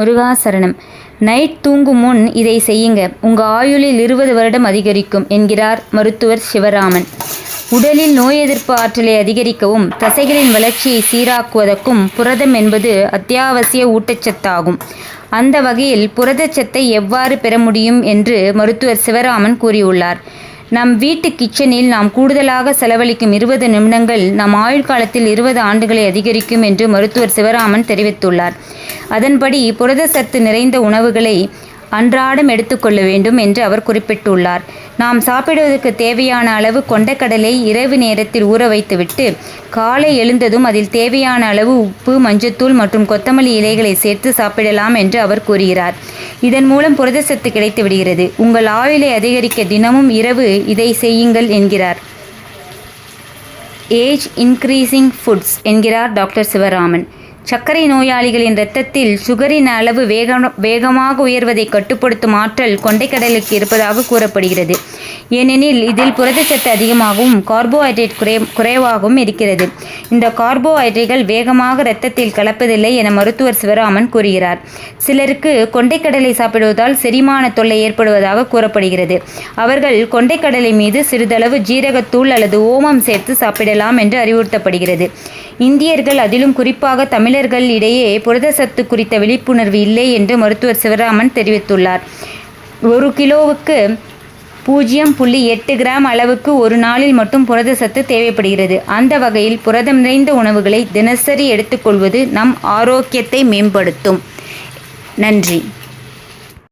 முருகாசரணம். Night தூங்கும் முன் இதை செய்யுங்க. உங்கள் ஆயுளில் இருபது வருடம் அதிகரிக்கும் என்கிறார் மருத்துவர் சிவராமன். உடலில் நோய் எதிர்ப்பு ஆற்றலை அதிகரிக்கவும் தசைகளின் வளர்ச்சியை சீராக்குவதற்கும் புரதம் என்பது அத்தியாவசிய ஊட்டச்சத்தாகும். அந்த வகையில் புரதச்சத்தை எவ்வாறு பெற முடியும் என்று மருத்துவர் சிவராமன் கூறியுள்ளார். நம் வீட்டு கிச்சனில் நாம் கூடுதலாக செலவழிக்கும் இருபது நிமிடங்கள் நம் ஆயுள் காலத்தில் இருபது ஆண்டுகளை அதிகரிக்கும் என்று மருத்துவர் சிவராமன் தெரிவித்துள்ளார். அதன்படி புரத சத்து நிறைந்த உணவுகளை அன்றாடம் எடுத்துக்கொள்ள வேண்டும் என்று அவர் குறிப்பிட்டுள்ளார். நாம் சாப்பிடுவதற்கு தேவையான அளவு கொண்டக்கடலை இரவு நேரத்தில் ஊற வைத்துவிட்டு காலை எழுந்ததும் அதில் தேவையான அளவு உப்பு மஞ்சத்தூள் மற்றும் கொத்தமல்லி இலைகளை சேர்த்து சாப்பிடலாம் என்று அவர் கூறுகிறார். இதன் மூலம் புரதச்சத்து கிடைத்து விடுகிறது. உங்கள் ஆயுளை அதிகரிக்க தினமும் இரவு இதை செய்யுங்கள் என்கிறார். ஏஜ் இன்க்ரீசிங் ஃபுட்ஸ் என்கிறார் டாக்டர் சிவராமன். சர்க்கரை நோயாளிகளின் இரத்தத்தில் சுகரின் அளவு வேக வேகமாக உயர்வதை கட்டுப்படுத்தும் ஆற்றல் கொண்டைக்கடலுக்கு இருப்பதாக கூறப்படுகிறது. ஏனெனில் இதில் புரதச்சத்து அதிகமாகவும் கார்போஹைட்ரேட் குறை குறைவாகவும் இருக்கிறது. இந்த கார்போஹைட்ரேட்டுகள் வேகமாக இரத்தத்தில் கலப்பதில்லை என மருத்துவர் சிவராமன் கூறுகிறார். சிலருக்கு கொண்டைக்கடலை சாப்பிடுவதால் செரிமான தொல்லை ஏற்படுவதாக கூறப்படுகிறது. அவர்கள் கொண்டைக்கடலை மீது சிறிதளவு ஜீரகத்தூள் அல்லது ஓமம் சேர்த்து சாப்பிடலாம் என்று அறிவுறுத்தப்படுகிறது. இந்தியர்கள் அதிலும் குறிப்பாக தமிழர்கள் இடையே புரதச்சத்து குறித்த விழிப்புணர்வு இல்லை என்று மருத்துவர் சிவராமன் தெரிவித்துள்ளார். ஒரு கிலோவுக்கு பூஜ்ஜியம் புள்ளி எட்டு கிராம் அளவுக்கு ஒரு நாளில் மட்டும் புரத சத்து தேவைப்படுகிறது. அந்த வகையில் புரதம் நிறைந்த உணவுகளை தினசரி எடுத்துக்கொள்வது நம் ஆரோக்கியத்தை மேம்படுத்தும். நன்றி.